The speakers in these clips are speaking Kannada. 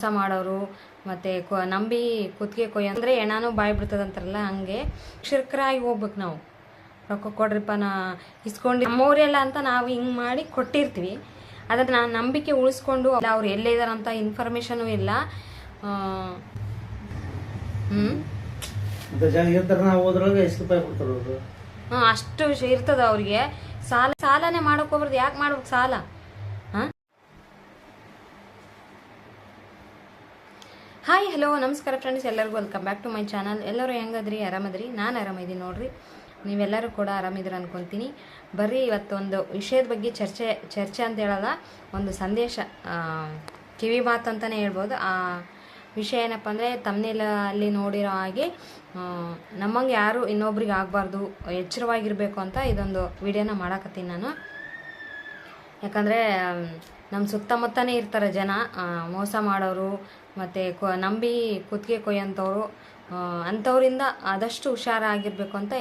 ಮೋಸ ಮಾಡೋರು ಮತ್ತೆ ಕೊ ನಂಬಿ ಕುತ್ತಿಗೆ ಕೊಯ್ಯ ಅಂದ್ರೆ ಎಣಾನು ಬಾಯಿ ಬಿಡ್ತದಂತಾರಲ್ಲ ಹಂಗೆ. ಶಿರ್ಕರಾಗಿ ಹೋಗ್ಬೇಕು ನಾವು. ರೊಕ್ಕ ಕೊಡ್ರಿಪ್ಪ ನಾ ಇಸ್ಕೊಂಡು ನಮ್ಮವರೆಲ್ಲ ಅಂತ ನಾವು ಹಿಂಗ್ ಮಾಡಿ ಕೊಟ್ಟಿರ್ತೀವಿ. ಅದನ್ನ ನಾನು ನಂಬಿಕೆ ಉಳಿಸ್ಕೊಂಡು ಅವ್ರು ಎಲ್ಲೇ ಇದಾರಂತ ಇನ್ಫಾರ್ಮೇಷನು ಇಲ್ಲ. ಹ್ಞೂ ಅಂತ ಇನ್ಫಾರ್ಮೇಶನ್ ಇಲ್ಲ ಹ್ಮ್ ಅಷ್ಟು ಇರ್ತದ ಅವ್ರಿಗೆ. ಸಾಲ ಸಾಲನೇ ಮಾಡಕ್ ಹೋಗ್ಬಾರ್ದು. ಯಾಕೆ ಮಾಡ್ಬೇಕು ಸಾಲ ಹಾಂ ಹಾಯ್ ಹಲೋ ನಮಸ್ಕಾರ ಫ್ರೆಂಡ್ಸ್ ಎಲ್ಲರಿಗೂ welcome back to my channel ಎಲ್ಲರೂ ಹೆಂಗದ್ರಿ? ಆರಾಮದ್ರಿ? ನಾನು ಆರಾಮಿದ್ದೀನಿ ನೋಡ್ರಿ. ನೀವೆಲ್ಲರೂ ಕೂಡ ಆರಾಮಿದ್ರಿ ಅನ್ಕೊತೀನಿ. ಬರ್ರಿ, ಇವತ್ತೊಂದು ವಿಷಯದ ಬಗ್ಗೆ ಚರ್ಚೆ ಚರ್ಚೆ ಅಂತ ಹೇಳಲ್ಲ, ಒಂದು ಸಂದೇಶ ಕಿವಿ ಮಾತು ಅಂತಲೇ ಹೇಳ್ಬೋದು. ಆ ವಿಷಯ ಏನಪ್ಪ ಅಂದರೆ ತಮ್ಮನೇಲ ಅಲ್ಲಿ ನೋಡಿರೋ ಹಾಗೆ ನಮ್ಮಂಗೆ ಯಾರು ಇನ್ನೊಬ್ರಿಗೆ ಆಗಬಾರ್ದು, ಎಚ್ಚರವಾಗಿರಬೇಕು ಅಂತ ಇದೊಂದು ವಿಡಿಯೋನ ಮಾಡಾಕತ್ತೀನಿ ನಾನು. ಯಾಕಂದರೆ ನಮ್ಮ ಸುತ್ತಮುತ್ತನೇ ಇರ್ತಾರೆ ಜನ ಮೋಸ ಮಾಡೋರು ಮತ್ತು ಕೊ ನಂಬಿ ಕುತ್ತಿಗೆ ಕೊಯ್ಯಂಥವ್ರು ಅಂಥವರಿಂದ ಆದಷ್ಟು ಹುಷಾರಾಗಿರಬೇಕು ಅಂತ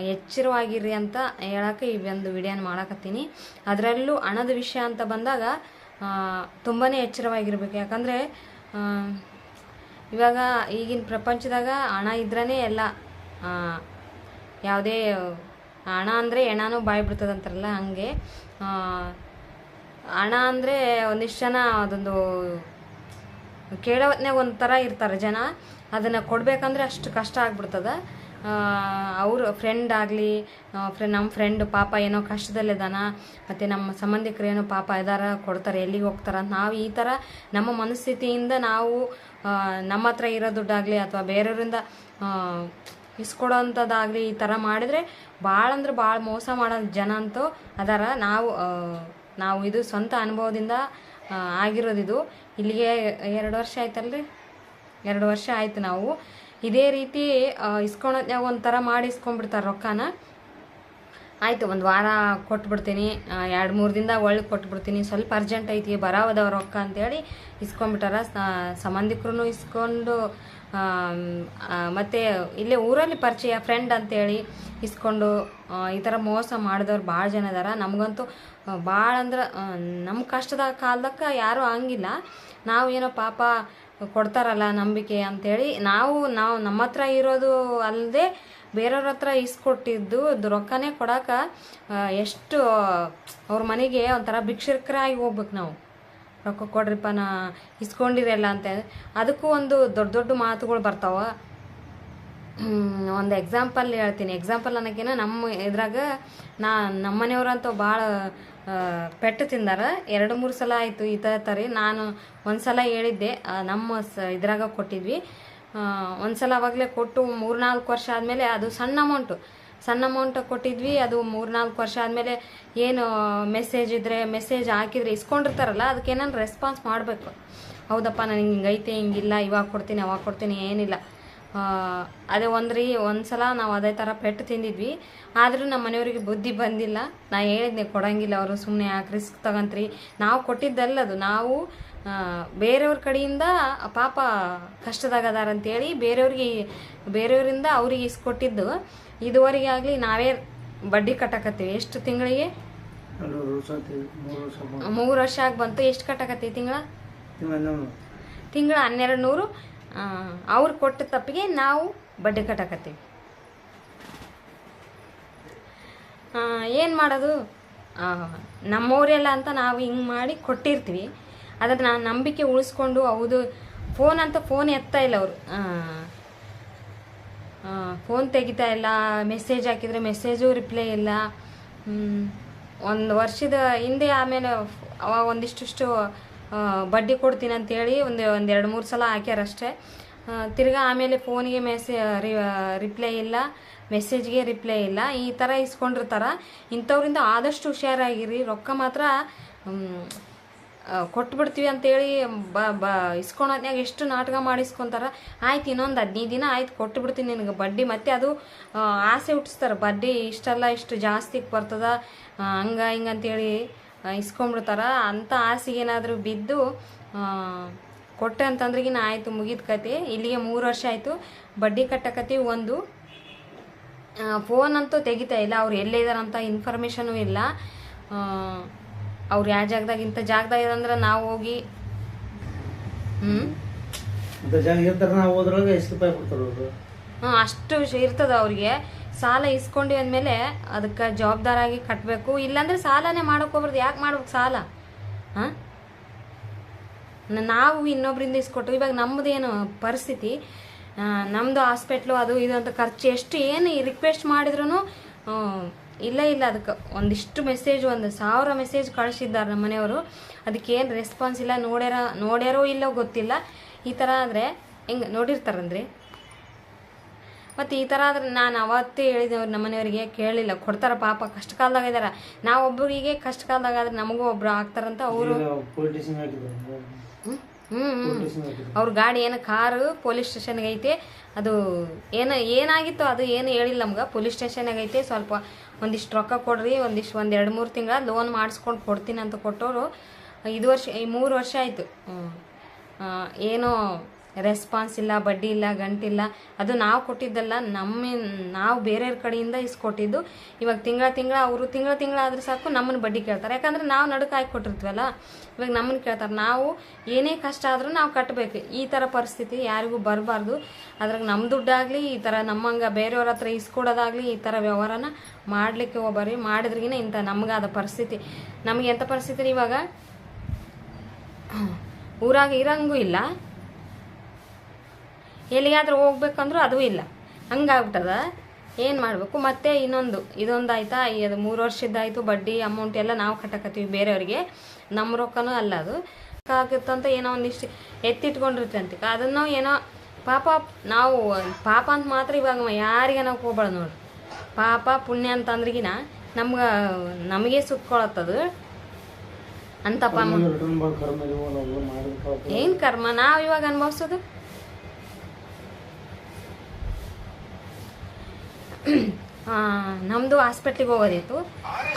ಎಚ್ಚರವಾಗಿರಿ ಅಂತ ಹೇಳೋಕ್ಕೆ ಈ ಒಂದು ವಿಡಿಯೋನ ಮಾಡಕತ್ತೀನಿ. ಅದರಲ್ಲೂ ಹಣದ ವಿಷಯ ಅಂತ ಬಂದಾಗ ತುಂಬಾ ಎಚ್ಚರವಾಗಿರ್ಬೇಕು. ಯಾಕಂದರೆ ಇವಾಗ ಈಗಿನ ಪ್ರಪಂಚದಾಗ ಹಣ ಇದ್ರೇ ಎಲ್ಲ ಯಾವುದೇ ಹಣ ಅಂದರೆ ಹೆಣನೂ ಬಾಯಿ ಹಂಗೆ. ಆ, ಹಣ ಅಂದರೆ ಒಂದಿಷ್ಟು ಜನ ಅದೊಂದು ಕೇಳೋತ್ನಾಗ ಒಂಥರ ಇರ್ತಾರೆ ಜನ. ಅದನ್ನು ಕೊಡಬೇಕಂದ್ರೆ ಅಷ್ಟು ಕಷ್ಟ ಆಗ್ಬಿಡ್ತದೆ. ಅವರು ಫ್ರೆಂಡ್ ಆಗಲಿ ಫ್ರೆ ನಮ್ಮ ಫ್ರೆಂಡ್ ಪಾಪ ಏನೋ ಕಷ್ಟದಲ್ಲಿದ್ದಾನ ಮತ್ತು ನಮ್ಮ ಸಂಬಂಧಿಕರು ಏನೋ ಪಾಪ ಇದಾರ, ಕೊಡ್ತಾರೆ, ಎಲ್ಲಿಗೆ ಹೋಗ್ತಾರೆ ಅಂತ. ನಾವು ಈ ಥರ ನಮ್ಮ ಮನಸ್ಥಿತಿಯಿಂದ ನಾವು ನಮ್ಮ ಹತ್ರ ಇರೋ ದುಡ್ಡಾಗಲಿ ಅಥವಾ ಬೇರೆಯವರಿಂದ ಇಸ್ಕೊಡೋಂಥದ್ದಾಗಲಿ ಈ ಥರ ಮಾಡಿದರೆ ಭಾಳ ಅಂದ್ರೆ ಭಾಳ ಮೋಸ ಮಾಡೋ ಜನ ಅಂತೂ ಅದಾರ. ನಾವು ನಾವು ಇದು ಸ್ವಂತ ಅನುಭವದಿಂದ ಆಗಿರೋದಿದು. ಇಲ್ಲಿಗೆ ಎರಡು ವರ್ಷ ಆಯ್ತಲ್ರಿ? ಎರಡು ವರ್ಷ ಆಯ್ತು ನಾವು. ಇದೇ ರೀತಿ ಇಸ್ಕೊಳೋದ್ನಾಗ ಒಂಥರ ಮಾಡಿ ಇಸ್ಕೊಂಡ್ಬಿಡ್ತಾರೆ ರೊಕ್ಕನ. ಆಯಿತು, ಒಂದು ವಾರ ಕೊಟ್ಬಿಡ್ತೀನಿ. ಎರಡು ಮೂರು ದಿನದಾಗ ಒಳ್ಳೆ ಕೊಟ್ಬಿಡ್ತೀನಿ. ಸ್ವಲ್ಪ ಅರ್ಜೆಂಟ್ ಐತಿ, ಬರಾವದವ ರೊಕ್ಕ ಅಂತೇಳಿ ಇಸ್ಕೊಂಡ್ಬಿಟ್ಟಾರ. ಸಂಬಂಧಿಕರು ಇಸ್ಕೊಂಡು ಮತ್ತೆ ಇಲ್ಲೇ ಊರಲ್ಲಿ ಪರಿಚಯ ಫ್ರೆಂಡ್ ಅಂತೇಳಿ ಇಸ್ಕೊಂಡು ಈ ಥರ ಮೋಸ ಮಾಡಿದವ್ರು ಭಾಳ ಜನ ಇದಾರೆ. ನಮಗಂತೂ ಭಾಳ ಅಂದ್ರೆ ನಮ್ಮ ಕಷ್ಟದ ಕಾಲದಕ್ಕೆ ಯಾರೂ ಹಂಗಿಲ್ಲ. ನಾವು ಏನೋ ಪಾಪ ಕೊಡ್ತಾರಲ್ಲ ನಂಬಿಕೆ ಅಂಥೇಳಿ ನಾವು ನಾವು ನಮ್ಮ ಹತ್ರ ಇರೋದು ಅಲ್ಲದೆ ಬೇರೆಯವ್ರ ಹತ್ರ ಇಸ್ಕೊಟ್ಟಿದ್ದು ರೊಕ್ಕನೇ ಕೊಡೋಕೆ ಎಷ್ಟು ಅವ್ರ ಮನೆಗೆ ಒಂಥರ ಭಿಕ್ಷಕರಾಗಿ ಹೋಗ್ಬೇಕು ನಾವು. ರೊಕ್ಕ ಕೊಡ್ರಿಪ್ಪ, ನಾ ಇಸ್ಕೊಂಡಿರಲ್ಲ ಅಂತ ಅದಕ್ಕೂ ಒಂದು ದೊಡ್ಡ ದೊಡ್ಡ ಮಾತುಗಳು ಬರ್ತಾವ. ಒಂದು ಎಕ್ಸಾಂಪಲ್ ಹೇಳ್ತೀನಿ. ಎಕ್ಸಾಂಪಲ್ ಅನ್ನೋಕ್ಕಿಂತ ನಮ್ಮ ಇದ್ರಾಗ ನಾ ನಮ್ಮ ಮನೆಯವ್ರಂತೂ ಭಾಳ ಪೆಟ್ಟು ತಿಂದಾರ. ಎರಡು, ಮೂರು ಸಲ ಆಯಿತು ಈ ಥರ ತರಿ. ನಾನು ಒಂದು ಸಲ ಹೇಳಿದ್ದೆ ನಮ್ಮ ಸ ಇದ್ರಾಗ ಕೊಟ್ಟಿದ್ವಿ. ಒಂದು ಸಲ ಅವಾಗಲೇ ಕೊಟ್ಟು ಮೂರು ನಾಲ್ಕು ವರ್ಷ ಆದಮೇಲೆ ಅದು ಸಣ್ಣ ಅಮೌಂಟು ಸಣ್ಣ ಅಮೌಂಟ್ ಕೊಟ್ಟಿದ್ವಿ ಅದು ಮೂರು ನಾಲ್ಕು ವರ್ಷ ಆದಮೇಲೆ ಏನು ಮೆಸೇಜ್ ಇದ್ದರೆ ಮೆಸೇಜ್ ಹಾಕಿದ್ರೆ ಇಸ್ಕೊಂಡಿರ್ತಾರಲ್ಲ ಅದಕ್ಕೆ ಏನಾದ್ರು ರೆಸ್ಪಾನ್ಸ್ ಮಾಡಬೇಕು. ಹೌದಪ್ಪ ನನಗೆ ಹಿಂಗೈತೆ ಹಿಂಗಿಲ್ಲ ಇವಾಗ ಕೊಡ್ತೀನಿ ಅವಾಗ ಕೊಡ್ತೀನಿ ಏನಿಲ್ಲ. ಅದೇ ಒಂದ್ರಿ ಒಂದು ಸಲ ನಾವು ಅದೇ ಥರ ಪೆಟ್ಟು ತಿಂದಿದ್ವಿ. ಆದರೂ ನಮ್ಮ ಮನೆಯವರಿಗೆ ಬುದ್ಧಿ ಬಂದಿಲ್ಲ. ನಾ ಹೇಳಿದ್ನೆ ಕೊಡೋಂಗಿಲ್ಲ ಅವರು ಸುಮ್ಮನೆ ಯಾಕೆ ರಿಸ್ಕ್ ತಗೊಂತ್ರಿ. ನಾವು ಕೊಟ್ಟಿದ್ದಲ್ಲದು ನಾವು ಆ, ಬೇರೆಯವ್ರ ಕಡೆಯಿಂದ ಪಾಪ ಕಷ್ಟದಾಗ ಅದಾರ ಅಂತೇಳಿ ಬೇರೆಯವ್ರಿಗೆ ಬೇರೆಯವರಿಂದ ಅವ್ರಿಗೆ ಇಸ್ಕೊಟ್ಟಿದ್ದು. ಇದುವರೆಗೆ ಆಗಲಿ ನಾವೇ ಬಡ್ಡಿ ಕಟ್ಟಕತ್ತೀವಿ. ಎಷ್ಟು ತಿಂಗಳಿಗೆ? ಮೂರು ವರ್ಷ ಆಗಿ ಬಂತು. ಎಷ್ಟು ಕಟ್ಟಕತ್ತೀವಿ ತಿಂಗಳ? ತಿಂಗಳ ಹನ್ನೆರಡು ನೂರು. ಅವ್ರು ಕೊಟ್ಟ ತಪ್ಪಿಗೆ ನಾವು ಬಡ್ಡಿ ಕಟ್ಟಕತ್ತೀವಿ. ಏನು ಮಾಡೋದು? ನಮ್ಮವರೆಲ್ಲ ಅಂತ ನಾವು ಹಿಂಗೆ ಮಾಡಿ ಕೊಟ್ಟಿರ್ತೀವಿ. ಅದನ್ನು ನಾನು ನಂಬಿಕೆ ಉಳಿಸ್ಕೊಂಡು ಹೌದು ಫೋನ್ ಅಂತ ಫೋನ್ ಎತ್ತಾ ಇಲ್ಲ ಅವರು. ಫೋನ್ ತೆಗಿತಾ ಇಲ್ಲ ಮೆಸೇಜ್ ಹಾಕಿದರೆ ಮೆಸೇಜು ರಿಪ್ಲೈ ಇಲ್ಲ. ಒಂದು ವರ್ಷದ ಹಿಂದೆ ಆಮೇಲೆ ಅವಾಗ ಒಂದಿಷ್ಟಿಷ್ಟು ಬಡ್ಡಿ ಕೊಡ್ತೀನಿ ಅಂತೇಳಿ ಒಂದು ಒಂದು ಎರಡು ಮೂರು ಸಲ ಹಾಕ್ಯಾರಷ್ಟೇ ತಿರ್ಗಾ ಆಮೇಲೆ ಫೋನಿಗೆ ಮೆಸೇ ರಿಪ್ಲೈ ಇಲ್ಲ ಮೆಸೇಜ್ಗೆ ರಿಪ್ಲೈ ಇಲ್ಲ. ಈ ಥರ ಇಸ್ಕೊಂಡಿರ್ತಾರ. ಇಂಥವ್ರಿಂದ ಆದಷ್ಟು ಹುಷಾರಾಗಿರಿ. ರೊಕ್ಕ ಮಾತ್ರ ಕೊಟ್ಬಿಡ್ತೀವಿ ಅಂತೇಳಿ ಬ ಬ ಇಸ್ಕೊಳೋದ್ನಾಗ ಎಷ್ಟು ನಾಟಕ ಮಾಡಿಸ್ಕೊಂತಾರ? ಆಯ್ತು ಇನ್ನೊಂದು ಹದಿನೈದು ದಿನ ಆಯ್ತು ಕೊಟ್ಟು ಬಿಡ್ತೀನಿ ನಿನಗೆ ಬಡ್ಡಿ. ಮತ್ತೆ ಅದು ಆಸೆ ಹುಟ್ಟಿಸ್ತಾರೆ. ಬಡ್ಡಿ ಇಷ್ಟೆಲ್ಲ ಇಷ್ಟು ಜಾಸ್ತಿ ಬರ್ತದ ಹಂಗ ಹಿಂಗ ಅಂತೇಳಿ ಆ, ಇಸ್ಕೊಂಡ್ಬಿಡ್ತಾರ. ಅಂಥ ಆಸೆಗೆ ಏನಾದರೂ ಬಿದ್ದು ಕೊಟ್ಟೆ ಅಂತಂದ್ರಿಗಿನ ಆಯಿತು ಮುಗಿದ ಕತೆ. ಇಲ್ಲಿಗೆ ಮೂರು ವರ್ಷ ಆಯಿತು. ಬಡ್ಡಿ ಕಟ್ಟಕತ್ತೀವಿ ಒಂದು. ಫೋನ್ ಅಂತೂ ತೆಗಿತಾ ಇಲ್ಲ. ಅವ್ರು ಎಲ್ಲೇ ಇದಾರಂತ ಇನ್ಫಾರ್ಮೇಷನು ಇಲ್ಲ. ಅವ್ರು ಯಾವ ಜಾಗದಾಗ ಇಂಥ ಜಾಗದಾಗ ಇದಂದ್ರೆ ನಾವು ಹೋಗಿ ಹ್ಞೂ ಹ್ಞೂ ಅಷ್ಟು ಇರ್ತದ ಅವ್ರಿಗೆ. ಸಾಲ ಇಸ್ಕೊಂಡು ಅಂದಮೇಲೆ ಅದಕ್ಕೆ ಜವಾಬ್ದಾರಾಗಿ ಕಟ್ಟಬೇಕು ಇಲ್ಲಾಂದ್ರೆ ಸಾಲನೇ ಮಾಡೋಕೆ ಹೋಗ್ಬಾರ್ದು. ಯಾಕೆ ಮಾಡ್ಬೇಕು ಸಾಲ? ಹಾಂ? ನಾವು ಇನ್ನೊಬ್ರಿಂದ ಇಸ್ಕೊಟ್ಟು ಇವಾಗ ಏನು ಪರಿಸ್ಥಿತಿ ನಮ್ಮದು ಹಾಸ್ಪಿಟ್ಲು ಅದು ಇದು ಅಂತ ಖರ್ಚು ಎಷ್ಟು ಏನು ರಿಕ್ವೆಸ್ಟ್ ಮಾಡಿದ್ರು ಇಲ್ಲ ಇಲ್ಲ ಅದಕ್ಕೆ ಒಂದಿಷ್ಟು ಮೆಸೇಜ್ ಒಂದು ಸಾವಿರ ಮೆಸೇಜ್ ಕಳಿಸಿದ್ದಾರೆ ನಮ್ಮ ಮನೆಯವರು. ಅದಕ್ಕೆ ಏನು ರೆಸ್ಪಾನ್ಸ್ ಇಲ್ಲ ನೋಡ್ಯಾರ ನೋಡ್ಯಾರೋ ಇಲ್ಲೋ ಗೊತ್ತಿಲ್ಲ. ಈ ಥರ ಆದರೆ ಹೆಂಗೆ ನೋಡಿರ್ತಾರಂದ್ರಿ. ಮತ್ತು ಈ ಥರ ಆದರೆ ನಾನು ಅವತ್ತೇ ಹೇಳಿದೆ ಅವ್ರು ನಮ್ಮನೆಯವರಿಗೆ ಕೇಳಿಲ್ಲ ಕೊಡ್ತಾರ ಪಾಪ ಕಷ್ಟ ಕಾಲದಾಗ ಇದ್ದಾರೆ ನಾವು ಒಬ್ಬರಿಗೆ ಕಷ್ಟ ಕಾಲದಾಗ ಆದ್ರೆ ನಮಗೂ ಒಬ್ರು ಆಗ್ತಾರಂತ ಅವರು. ಹ್ಞೂ ಅವ್ರ ಗಾಡಿ ಏನು ಕಾರು ಪೊಲೀಸ್ ಸ್ಟೇಷನ್ಗೆ ಐತೆ. ಅದು ಏನು ಏನಾಗಿತ್ತು ಅದು ಏನು ಹೇಳಿಲ್ಲ ನಮ್ಗೆ. ಪೊಲೀಸ್ ಸ್ಟೇಷನ್ಗೆ ಐತೆ ಸ್ವಲ್ಪ ಒಂದಿಷ್ಟು ರೊಕ್ಕ ಕೊಡ್ರಿ ಒಂದಿಷ್ಟು ಒಂದು ಎರಡು ಮೂರು ತಿಂಗಳ ಲೋನ್ ಮಾಡಿಸ್ಕೊಂಡು ಕೊಡ್ತೀನಿ ಅಂತ ಕೊಟ್ಟವರು. ಇದು ವರ್ಷ ಈ ಮೂರು ವರ್ಷ ಆಯಿತು. ಏನೋ ರೆಸ್ಪಾನ್ಸ್ ಇಲ್ಲ, ಬಡ್ಡಿ ಇಲ್ಲ ಗಂಟಿಲ್ಲ ಅದು ನಾವು ಕೊಟ್ಟಿದ್ದಲ್ಲ, ನಮ್ಮ, ನಾವು ಬೇರೆಯವ್ರ ಕಡೆಯಿಂದ ಇಸ್ಕೊಟ್ಟಿದ್ದು. ಇವಾಗ ತಿಂಗಳ ತಿಂಗಳ, ಅವರು ತಿಂಗಳ ತಿಂಗಳ ಆದ್ರೆ ಸಾಕು ನಮ್ಮನ್ನು ಬಡ್ಡಿ ಕೇಳ್ತಾರೆ. ಯಾಕಂದ್ರೆ ನಾವು ನಡುಕ ಹಾಕಿ ಕೊಟ್ಟಿರ್ತೀವಲ್ಲ, ಇವಾಗ ನಮ್ಮನ್ನು ಕೇಳ್ತಾರೆ. ನಾವು ಏನೇ ಕಷ್ಟ ಆದರೂ ನಾವು ಕಟ್ಟಬೇಕು ಈ ಥರ ಪರಿಸ್ಥಿತಿ ಯಾರಿಗೂ ಬರಬಾರ್ದು. ಅದ್ರಾಗ ನಮ್ಮ ದುಡ್ಡಾಗಲಿ, ಈ ಥರ ನಮ್ಮಂಗೆ ಬೇರೆಯವ್ರ ಹತ್ರ ಇಸ್ಕೊಡೋದಾಗಲಿ, ಈ ಥರ ವ್ಯವಹಾರನ ಮಾಡಲಿಕ್ಕೆ ಹೋಗ್ಬಾರಿ ಮಾಡಿದ್ರಿಗಿನ ಇಂಥ ನಮಗಾದ ಪರಿಸ್ಥಿತಿ. ನಮಗೆ ಎಂಥ ಪರಿಸ್ಥಿತಿ ಇವಾಗ? ಊರಾಗ ಇರಂಗೂ ಇಲ್ಲ. ಎಲ್ಲಿಗಾದ್ರೂ ಹೋಗ್ಬೇಕಂದ್ರೂ ಅದು ಇಲ್ಲ. ಹಂಗಾಗ್ಬಿಟ್ಟದ. ಏನು ಮಾಡಬೇಕು? ಮತ್ತೆ ಇನ್ನೊಂದು ಇದೊಂದು ಆಯ್ತಾ ಇದು ಮೂರು ವರ್ಷದ್ದಾಯಿತು ಬಡ್ಡಿ ಅಮೌಂಟ್ ಎಲ್ಲ ನಾವು ಕಟ್ಟಕತ್ತೀವಿ ಬೇರೆಯವ್ರಿಗೆ. ನಮ್ಮ ರೊಕ್ಕನೂ ಅಲ್ಲ ಅದು. ಆಗುತ್ತಂತ ಏನೋ ಒಂದಿಷ್ಟು ಎತ್ತಿಟ್ಕೊಂಡಿರ್ತಂತ ಅದನ್ನು ಏನೋ ಪಾಪ ನಾವು ಪಾಪ ಅಂತ ಮಾತ್ರ ಇವಾಗ ಯಾರಿಗೆ ನಾವು ಹೋಗ್ಬಾರ್ದು ನೋಡ್ರಿ ಪಾಪ ಪುಣ್ಯ ಅಂತಂದ್ರಿಗಿನ ನಮ್ಗೆ ನಮಗೆ ಸುತ್ಕೊಳತ್ತದು ಅಂತಪ್ಪ ಏನು ಕರ್ಮ? ನಾವು ಇವಾಗ ಅನುಭವಿಸೋದು? ನಮ್ಮದು ಹಾಸ್ಪಿಟ್ಲಿಗೆ ಹೋಗೋದಿತ್ತು.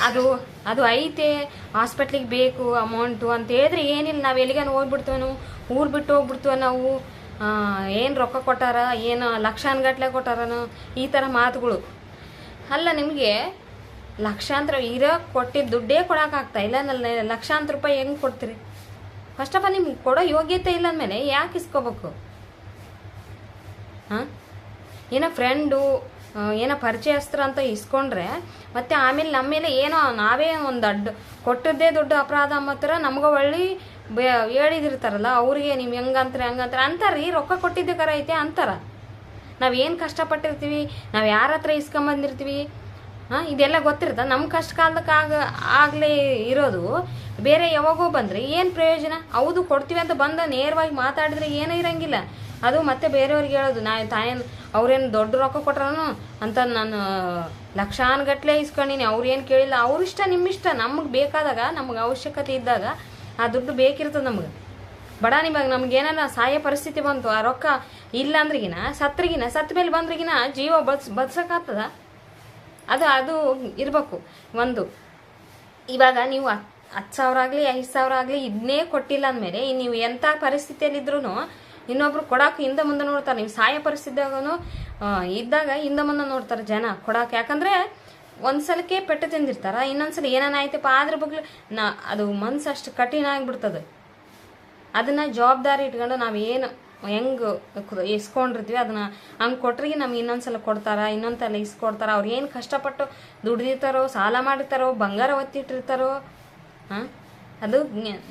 ಅದು ಅದು ಐತೆ ಹಾಸ್ಪಿಟ್ಲಿಗೆ ಬೇಕು ಅಮೌಂಟು ಅಂತ ಹೇಳಿದ್ರೆ ಏನಿಲ್ಲ, ನಾವು ಎಲ್ಲಿಗಾನ ಹೋಗ್ಬಿಡ್ತೇವೆ ಊರು ಬಿಟ್ಟು ಹೋಗ್ಬಿಡ್ತೇವೆ ನಾವು? ಏನು ರೊಕ್ಕ ಕೊಟ್ಟಾರ? ಏನು ಲಕ್ಷಾನುಗಟ್ಲೆ ಕೊಟ್ಟಾರನು? ಈ ಥರ ಮಾತುಗಳು. ಅಲ್ಲ, ನಿಮಗೆ ಲಕ್ಷಾಂತರ ಇರೋ ಕೊಟ್ಟಿದ್ದ ದುಡ್ಡೇ ಕೊಡೋಕ್ಕಾಗ್ತಾ ಇಲ್ಲ. ನಲ್ಲಿ ಲಕ್ಷಾಂತರ ರೂಪಾಯಿ ಹೆಂಗೆ ಕೊಡ್ತೀರಿ? ಫಸ್ಟ್ ಆಫ್ ಆಲ್ ನಿಮ್ಗೆ ಕೊಡೋ ಯೋಗ್ಯತೆ ಇಲ್ಲ ಅಂದಮೇಲೆ ಯಾಕೆ ಇಸ್ಕೋಬೇಕು? ಹಾಂ? ಏನೋ ಫ್ರೆಂಡು ಏನೋ ಪರಿಚಯಸ್ತ್ರ ಅಂತ ಇಸ್ಕೊಂಡ್ರೆ, ಮತ್ತೆ ಆಮೇಲೆ ನಮ್ಮ ಮೇಲೆ ಏನೋ ನಾವೇ ಒಂದು ಅಡ್ಡು, ಕೊಟ್ಟದ್ದೇ ದೊಡ್ಡ ಅಪರಾಧ ಮಾತ್ರ ನಮ್ಗೆ ಒಳ್ಳೆ ಹೇಳಿದಿರ್ತಾರಲ್ಲ, ಅವ್ರಿಗೆ ನೀವು ಹೆಂಗಂತಾರೆ, ಹಂಗಂತಾರೆ ಅಂತಾರ್ರಿ ರೊಕ್ಕ ಕೊಟ್ಟಿದ್ದೆ ಕರ ಐತೆ ಅಂತಾರ. ನಾವು ಏನು ಕಷ್ಟಪಟ್ಟಿರ್ತೀವಿ, ನಾವು ಯಾರ ಹತ್ರ ಇಸ್ಕೊಂಬಂದಿರ್ತೀವಿ? ಹಾಂ, ಇದೆಲ್ಲ ಗೊತ್ತಿರುತ್ತೆ. ನಮ್ಮ ಕಷ್ಟ ಕಾಲಕ್ಕೆ ಆಗ, ಆಗಲೇ ಇರೋದು ಬೇರೆ ಯಾವಾಗೋ ಬಂದರೆ ಏನು ಪ್ರಯೋಜನ? ಹೌದು, ಕೊಡ್ತೀವಿ ಅಂತ ಬಂದ ನೇರವಾಗಿ ಮಾತಾಡಿದ್ರೆ ಏನೂ ಇರಂಗಿಲ್ಲ. ಅದು ಮತ್ತೆ ಬೇರೆಯವ್ರಿಗೆ ಹೇಳೋದು ನಾ ತಾಯೇನು, ಅವ್ರೇನು ದೊಡ್ಡ ರೊಕ್ಕ ಕೊಟ್ರನು ಅಂತ ನಾನು ಲಕ್ಷಾನುಗಟ್ಲೆ ಇಸ್ಕೊಂಡಿನಿ. ಅವ್ರೇನು ಕೇಳಿಲ್ಲ. ಅವ್ರಿಷ್ಟ ನಿಮ್ಮ ಇಷ್ಟ. ನಮಗೆ ಬೇಕಾದಾಗ, ನಮಗೆ ಅವಶ್ಯಕತೆ ಇದ್ದಾಗ ಆ ದುಡ್ಡು ಬೇಕಿರ್ತದೆ ನಮ್ಗೆ. ಬಡ ನಿಮಗೆ ನಮ್ಗೆ ಸಹಾಯ ಪರಿಸ್ಥಿತಿ ಬಂತು, ಆ ರೊಕ್ಕ ಇಲ್ಲ ಅಂದ್ರಿಗಿನ ಸತ್ರಿಗಿನ ಸತ್ತ ಮೇಲೆ ಬಂದ್ರಿಗಿನ ಜೀವ ಬದ್ಸ್, ಬದ್ಸಕ್ಕಾಗ್ತದ? ಅದು ಅದು ಇರಬೇಕು. ಒಂದು, ಇವಾಗ ನೀವು ಹತ್ತು ಸಾವಿರ ಆಗಲಿ, ಐದು ಸಾವಿರ ಆಗಲಿ ಇದನ್ನೇ ಕೊಟ್ಟಿಲ್ಲ ಅಂದಮೇಲೆ ನೀವು ಎಂಥ ಪರಿಸ್ಥಿತಿಯಲ್ಲಿದ್ರೂ ಇನ್ನೊಬ್ರು ಕೊಡೋಕೆ ಹಿಂದೆ ಮುಂದೆ ನೋಡ್ತಾರೆ. ನೀವು ಸಾಯ ಪರಿಸ್ಥಿತಿಯಾಗೂ ಇದ್ದಾಗ ಹಿಂದೆ ಮುಂದೆ ನೋಡ್ತಾರೆ ಜನ ಕೊಡೋಕೆ. ಯಾಕಂದರೆ ಒಂದ್ಸಲಕ್ಕೆ ಪೆಟ್ಟು ತಿಂದಿರ್ತಾರ, ಇನ್ನೊಂದ್ಸಲ ಏನಾನ ಆಯ್ತಪ್ಪ ಅದ್ರ ಬಗ್ಗೆ ನಾ, ಅದು ಮನ್ಸು ಅಷ್ಟು ಕಠಿಣ ಆಗಿಬಿಡ್ತದೆ. ಅದನ್ನು ಜವಾಬ್ದಾರಿ ಇಟ್ಕೊಂಡು ನಾವು ಏನು ಹೆಂಗೆ ಇಸ್ಕೊಂಡಿರ್ತೀವಿ, ಅದನ್ನ ಹಂಗೆ ಕೊಟ್ರಿಗೆ ನಮ್ಗೆ ಇನ್ನೊಂದ್ಸಲ ಕೊಡ್ತಾರ, ಇನ್ನೊಂದ್ಸಲ ಇಸ್ಕೊಡ್ತಾರ. ಅವ್ರು ಏನು ಕಷ್ಟಪಟ್ಟು ದುಡ್ದಿರ್ತಾರೋ, ಸಾಲ ಮಾಡಿರ್ತಾರೋ, ಬಂಗಾರ ಒತ್ತಿಟ್ಟಿರ್ತಾರೋ, ಹಾಂ? ಅದು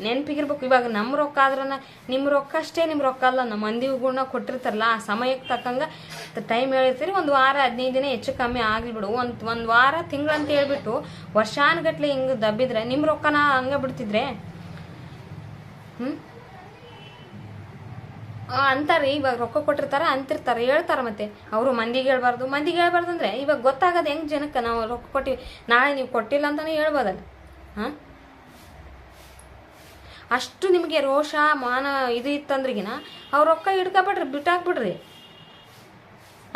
ನೆನಪಿಗಿರ್ಬೇಕು. ಇವಾಗ ನಮ್ಮ ರೊಕ್ಕ ಆದ್ರೆ ನಿಮ್ಮ ರೊಕ್ಕ ಅಷ್ಟೇ ನಿಮ್ಮ ರೊಕ್ಕ ಅಲ್ಲ, ನಮ್ಮ ಮಂದಿ ಗುಣ ಕೊಟ್ಟಿರ್ತಾರಲ್ಲ, ಆ ಸಮಯಕ್ಕೆ ತಕ್ಕಂಗೆ ಟೈಮ್ ಹೇಳಿರ್ತೀರಿ. ಒಂದು ವಾರ, ಹದಿನೈದು ದಿನ ಹೆಚ್ಚು ಕಮ್ಮಿ ಆಗಲಿ ಬಿಡು ಒಂದು ಒಂದು ವಾರ ತಿಂಗಳಂತ ಹೇಳ್ಬಿಟ್ಟು ವರ್ಷಾನುಗಟ್ಲೆ ಹಿಂಗೆ ದಬ್ಬಿದ್ರೆ ನಿಮ್ಮ ರೊಕ್ಕನ ಹಂಗೆ ಬಿಡ್ತಿದ್ರೆ ಹ್ಞೂ ಅಂತಾರೆ, ಇವಾಗ ರೊಕ್ಕ ಕೊಟ್ಟಿರ್ತಾರ, ಅಂತಿರ್ತಾರೆ, ಹೇಳ್ತಾರೆ ಮತ್ತೆ. ಅವರು ಮಂದಿಗೆ ಹೇಳ್ಬಾರ್ದು ಮಂದಿಗೆ ಹೇಳ್ಬಾರ್ದು ಅಂದ್ರೆ ಇವಾಗ ಗೊತ್ತಾಗೋದು ಹೆಂಗೆ ಜನಕ್ಕೆ ನಾವು ರೊಕ್ಕ ಕೊಟ್ಟಿವಿ ನಾಳೆ ನೀವು ಕೊಟ್ಟಿಲ್ಲ ಅಂತಾನೆ ಹೇಳ್ಬೋದಲ್ಲ. ಹಾಂ? ಅಷ್ಟು ನಿಮಗೆ ರೋಷ, ಮಾನ ಇದು ಇತ್ತಂದ್ರಿಗಿನ, ಅವ್ರು ರೊಕ್ಕ ಹಿಡ್ಕೊಬಿಡ್ರಿ ಬಿಟ್ಟಾಕ್ಬಿಡ್ರಿ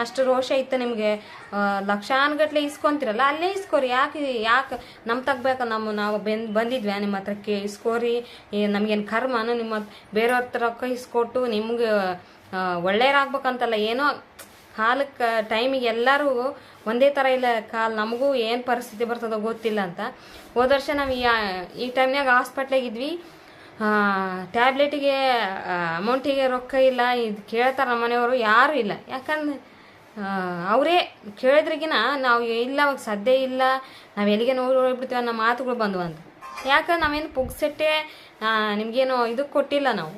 ಅಷ್ಟು ರೋಷ ಇತ್ತು ನಿಮಗೆ. ಲಕ್ಷಾನ್ಗಟ್ಲೆ ಇಸ್ಕೊಂತಿರಲ್ಲ, ಅಲ್ಲೇ ಇಸ್ಕೋರಿ. ಯಾಕೆ ಯಾಕೆ ನಮ್ಮ ತಗ್ಬೇಕು ನಮ್ಮ ನಾವು ಬೆನ್, ಬಂದಿದ್ವಿ ನಿಮ್ಮ ಹತ್ರ ಕೇ ಇಸ್ಕೋರಿ ನಮಗೇನು ಕರ್ಮನು ನಿಮ್ಮ ಬೇರೆಯವ್ರ ರೊಕ್ಕ ಇಸ್ಕೊಟ್ಟು ನಿಮ್ಗೆ ಒಳ್ಳೆಯರಾಗ್ಬೇಕಂತಲ್ಲ ಏನೋ ಕಾಲಕ್ಕೆ, ಟೈಮಿಗೆ ಎಲ್ಲರೂ ಒಂದೇ ಥರ ಇಲ್ಲ ಕಾಲ. ನಮಗೂ ಏನು ಪರಿಸ್ಥಿತಿ ಬರ್ತದೋ ಗೊತ್ತಿಲ್ಲ ಅಂತ. ಹೋದ ವರ್ಷ ನಾವು ಈ ಟೈಮ್ನಾಗ ಹಾಸ್ಪಿಟ್ಲಾಗ ಇದ್ವಿ. ಟ್ಯಾಬ್ಲೆಟಿಗೆ ಅಮೌಂಟಿಗೆ ರೊಕ್ಕ ಇಲ್ಲ. ಇದು ಕೇಳ್ತಾರೆ ನಮ್ಮ ಮನೆಯವರು ಯಾರೂ ಇಲ್ಲ. ಯಾಕಂದ್ರೆ ಅವರೇ ಕೇಳಿದ್ರಿಗಿನ ನಾವು ಇಲ್ಲ ಅವಾಗ ಸದ್ಯ ಇಲ್ಲ, ನಾವು ಎಲ್ಲಿಗೆ ನೋಡಿ ಹೋಗ್ಬಿಡ್ತೀವಿ ಅನ್ನೋ ಮಾತುಗಳು ಬಂದವು ಅಂತ. ಯಾಕಂದ್ರೆ ನಾವೇನು ಪುಗ್ಸೆಟ್ಟೆ ನಿಮಗೇನು ಇದು ಕೊಟ್ಟಿಲ್ಲ ನಾವು.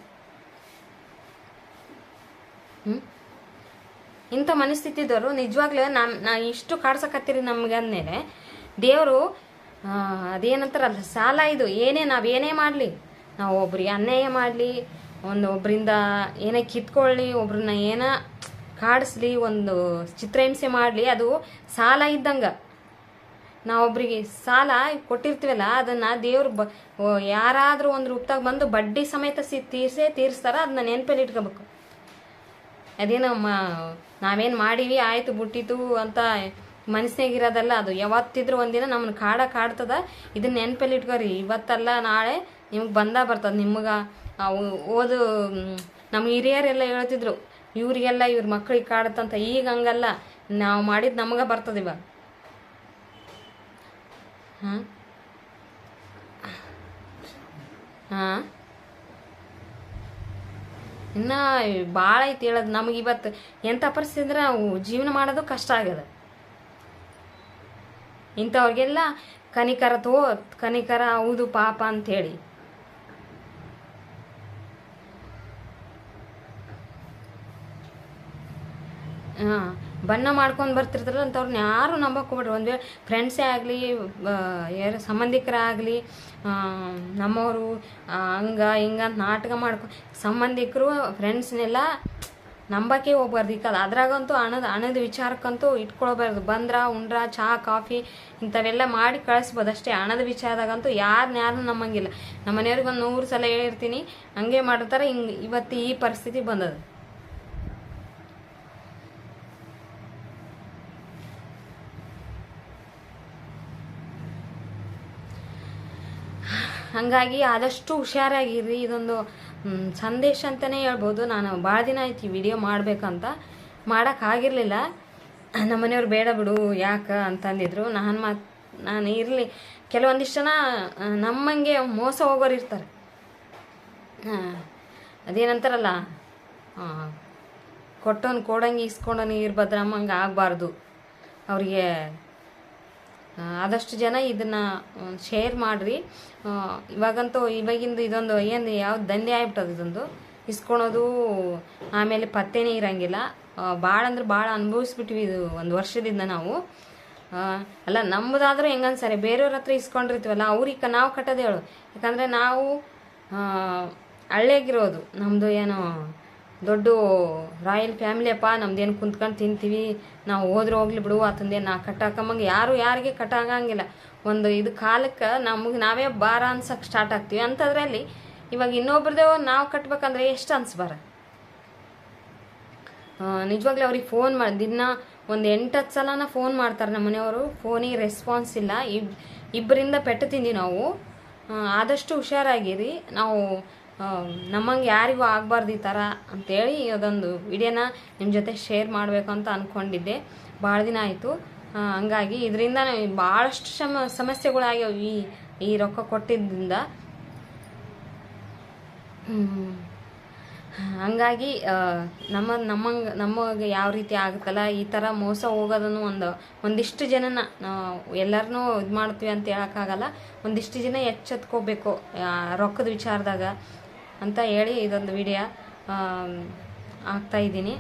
ಹ್ಞೂ ಇಂಥ ಮನಸ್ಥಿತಿ ಇದ್ದವರು ನಿಜವಾಗ್ಲೂ ನಮ್ಮ ನಾ ಇಷ್ಟು ಕಾಡ್ಸಕತ್ತೀರಿ ನಮ್ಗೆ ಅಂದಮೇಲೆ ದೇವರು ಅದೇನಂತಾರಲ್ಲ, ಸಾಲ ಇದು, ಏನೇ ನಾವು ಏನೇ ಮಾಡಲಿ, ನಾವು ಒಬ್ರಿಗೆ ಅನ್ಯಾಯ ಮಾಡಲಿ, ಒಂದು ಒಬ್ಬರಿಂದ ಏನೇ ಕಿತ್ಕೊಳ್ಳಿ, ಒಬ್ರನ್ನ ಏನ ಕಾಡಿಸ್ಲಿ, ಒಂದು ಚಿತ್ರಹಿಂಸೆ ಮಾಡಲಿ, ಅದು ಸಾಲ ಇದ್ದಂಗೆ. ನಾವೊಬ್ರಿಗೆ ಸಾಲ ಕೊಟ್ಟಿರ್ತೀವಲ್ಲ, ಅದನ್ನ ದೇವ್ರು ಬ ಯಾರಾದರೂ ಒಂದು ರೂಪದಾಗ ಬಂದು ಬಡ್ಡಿ ಸಮೇತ ಸಿ, ತೀರ್ಸೇ ತೀರಿಸ್ತಾರ ಅದನ್ನ ನೆನಪಲ್ಲಿ ಇಟ್ಕೋಬೇಕು. ಅದೇನೋ ಮ, ನಾವೇನು ಮಾಡೀವಿ, ಆಯ್ತು ಬಿಟ್ಟಿತು ಅಂತ ಮನಸ್ಸಿನಾಗಿರೋದಲ್ಲ ಅದು ಯಾವತ್ತಿದ್ರೂ ಒಂದಿನ ನಮ್ಮನ್ನ ಕಾಡ ಕಾಡ್ತದ ಇದನ್ನ ನೆನಪಲ್ಲಿ ಇಟ್ಕೋರಿ. ಇವತ್ತಲ್ಲ, ನಾಳೆ ನಿಮ್ಗೆ ಬಂದ ಬರ್ತದ. ನಿಮ್ಗೆ ಓದು ನಮ್ಮ ಹಿರಿಯರೆಲ್ಲ ಹೇಳ್ತಿದ್ರು. ಇವ್ರಿಗೆಲ್ಲ ಇವ್ರ ಮಕ್ಳಿಗೆ ಕಾಡುತ್ತಂತ ಈಗ ಹಂಗಲ್ಲ. ನಾವು ಮಾಡಿದ್ದು ನಮಗೆ ಬರ್ತದೆ ಇವಾಗ ಹಾಂ? ಹಾಂ? ಇನ್ನು ಭಾಳ ಐತಿ ಹೇಳೋದು ನಮಗೆ ಇವತ್ತು ಎಂಥ ಪರಿಸ್ಥಿತಿ ಅಂದ್ರೆ ನಾವು ಜೀವನ ಮಾಡೋದು ಕಷ್ಟ ಆಗ್ಯದ. ಇಂಥವ್ರಿಗೆಲ್ಲ ಕನಿಕರ ತೋ ಕನಿಕರ ಹೌದು ಪಾಪ ಅಂಥೇಳಿ ಹಾಂ, ಬಣ್ಣ ಮಾಡ್ಕೊಂಡು ಬರ್ತಿರ್ತಾರಲ್ಲ ಅಂಥವ್ರನ್ನ ಯಾರು ನಂಬಕ್ಕೆ ಹೋಗ್ಬೇಡ್ರಿ ಒಂದು ವೇಳೆ ಫ್ರೆಂಡ್ಸೇ ಆಗಲಿ ಯಾರು ಸಂಬಂಧಿಕರಾಗಲಿ ನಮ್ಮವರು ಹಂಗ ಹಿಂಗ ಅಂತ ನಾಟಕ ಮಾಡ್ಕೊ, ಸಂಬಂಧಿಕರು ಫ್ರೆಂಡ್ಸ್ನೆಲ್ಲ ನಂಬಕ್ಕೆ ಹೋಗ್ಬಾರ್ದು. ಈಗ ಅದ್ರಾಗಂತೂ ಹಣದ ಹಣದ ವಿಚಾರಕ್ಕಂತೂ ಇಟ್ಕೊಳ್ಬಾರ್ದು. ಬಂದ್ರ, ಉಂಡ್ರ, ಚಹಾ, ಕಾಫಿ ಇಂಥವೆಲ್ಲ ಮಾಡಿ ಕಳಿಸ್ಬೋದು. ಅಷ್ಟೇ ಹಣದ ವಿಚಾರದಾಗಂತೂ ಯಾರನ್ನ ಯಾರನ್ನ ನಂಬಂಗಿಲ್ಲ. ನಮ್ಮ ಮನೆಯವ್ರಿಗೆ ಒಂದು ನೂರು ಸಲ ಹೇಳಿರ್ತೀನಿ, ಹಂಗೆ ಮಾಡಿರ್ತಾರೆ. ಹಿಂಗೆ ಇವತ್ತು ಈ ಪರಿಸ್ಥಿತಿ ಬಂದದ. ಹಾಗಾಗಿ ಆದಷ್ಟು ಹುಷಾರಾಗಿರಿ, ಇದೊಂದು ಸಂದೇಶ ಅಂತಲೇ ಹೇಳ್ಬೋದು. ನಾನು ಭಾಳ ದಿನ ಆಯ್ತು ಈ ವಿಡಿಯೋ ಮಾಡಬೇಕಂತ. ಮಾಡೋಕ್ಕಾಗಿರಲಿಲ್ಲ. ನಮ್ಮ ಮನೆಯವ್ರು ಬೇಡ ಬಿಡು, ಯಾಕೆ ಅಂತಂದಿದ್ರು. ನಾನು ಮಾತು, ನಾನು ಇರಲಿ. ಕೆಲವೊಂದಿಷ್ಟು ಜನ ನಮ್ಮಂಗೆ ಮೋಸ ಹೋಗೋರು ಇರ್ತಾರೆ. ಅದೇನಂತಾರಲ್ಲ ಕೊಟ್ಟೋನು, ಕೊಡಂಗೆ ಇಸ್ಕೊಂಡೋನು ಇರ್ಬದ್ರಮ್ಮ ಹಂಗೆ ಆಗಬಾರ್ದು. ಅವರಿಗೆ ಆದಷ್ಟು ಜನ ಇದನ್ನ ಶೇರ್ ಮಾಡ್ರಿ. ಇವಾಗಂತೂ ಇವಾಗಿಂದು ಇದೊಂದು ಏನು ಯಾವ ದಂಧೆ ಆಗ್ಬಿಟ್ಟದ ಇದೊಂದು. ಇಸ್ಕೊಳೋದು ಆಮೇಲೆ ಪತ್ತೆನೇ ಇರಂಗಿಲ್ಲ. ಭಾಳ ಅಂದ್ರೆ ಭಾಳ ಅನುಭವಿಸ್ಬಿಟ್ವಿ ಇದು ಒಂದು ವರ್ಷದಿಂದ ನಾವು. ಅಲ್ಲ ನಮ್ಮದಾದ್ರೂ ಹೆಂಗನ್ಸರಿ ಬೇರೆಯವ್ರ ಹತ್ರ ಇಸ್ಕೊಂಡಿರ್ತೀವಲ್ಲ, ಅವ್ರಿಗೆ ನಾವು ಕಟ್ಟೋದು ಹೇಳು. ಯಾಕಂದರೆ ನಾವು ಹಳ್ಳಿಯಾಗಿರೋದು ನಮ್ಮದು ಏನೋ ದೊಡ್ಡ ರಾಯಲ್ ಫ್ಯಾಮಿಲಿ ಅಪ್ಪ ನಮ್ದೇನು ಕುಂತ್ಕೊಂಡು ತಿಂತೀವಿ, ನಾವು ಹೋದ್ರೆ ಹೋಗ್ಲಿ ಬಿಡು ಆತಂದೇನು ನಾ ಕಟ್ಟಾಕಂಬಂಗೆ ಯಾರು ಯಾರಿಗೆ ಕಟ್ಟಾಗಂಗಿಲ್ಲ ಒಂದು ಇದು ಕಾಲಕ್ಕೆ ನಮಗೆ ನಾವೇ ಭಾರ ಅನ್ಸಕ್ಕೆ ಸ್ಟಾರ್ಟ್ ಆಗ್ತೀವಿ. ಅಂಥದ್ರಲ್ಲಿ ಇವಾಗ ಇನ್ನೊಬ್ರದೇ ನಾವು ಕಟ್ಬೇಕಂದ್ರೆ ಎಷ್ಟು ಅನ್ಸ್ಬಾರ ನಿಜವಾಗ್ಲೂ ಅವ್ರಿಗೆ ಫೋನ್ ಮಾಡಿ, ದಿನ ಒಂದು ಎಂಟು ಹತ್ತು ಸಲನ ಫೋನ್ ಮಾಡ್ತಾರೆ ನಮ್ಮ ಮನೆಯವರು. ಫೋನಿಗೆ ರೆಸ್ಪಾನ್ಸ್ ಇಲ್ಲ. ಇಬ್ ಇಬ್ಬರಿಂದ ಪೆಟ್ಟು ತಿಂದಿ ನಾವು. ಆದಷ್ಟು ಹುಷಾರಾಗಿರಿ. ನಾವು ನಮ್ಮಂಗೆ ಯಾರಿಗೂ ಆಗಬಾರ್ದು ಈ ಥರ ಅಂತೇಳಿ ಅದೊಂದು ವಿಡಿಯೋನ ನಿಮ್ಮ ಜೊತೆ ಶೇರ್ ಮಾಡಬೇಕು ಅಂತ ಅಂದ್ಕೊಂಡಿದ್ದೆ ಭಾಳ ದಿನ ಆಯಿತು. ಹಂಗಾಗಿ ಇದರಿಂದ ಭಾಳಷ್ಟು ಶಮ, ಸಮಸ್ಯೆಗಳಾಗ್ಯಾವ ಈ ಈ ರೊಕ್ಕ ಕೊಟ್ಟಿದ್ದರಿಂದ ಹಂಗಾಗಿ ನಮ್ಮ, ನಮ್ಮಂಗೆ ನಮಗೆ ಯಾವ ರೀತಿ ಆಗುತ್ತಲ್ಲ ಈ ಥರ ಮೋಸ ಹೋಗೋದನ್ನು ಒಂದು, ಒಂದಿಷ್ಟು ಜನನ ನಾವು ಎಲ್ಲರನ್ನೂ ಇದು ಮಾಡ್ತೀವಿ ಅಂತ ಹೇಳೋಕ್ಕಾಗಲ್ಲ ಒಂದಿಷ್ಟು ಜನ ಎಚ್ಚೆತ್ಕೋಬೇಕು ರೊಕ್ಕದ ವಿಚಾರದಾಗ. ಅಂತ ಹೇಳಿ ಇದೊಂದು ವಿಡಿಯೋ ಆಗ್ತಾ ಇದ್ದೀನಿ.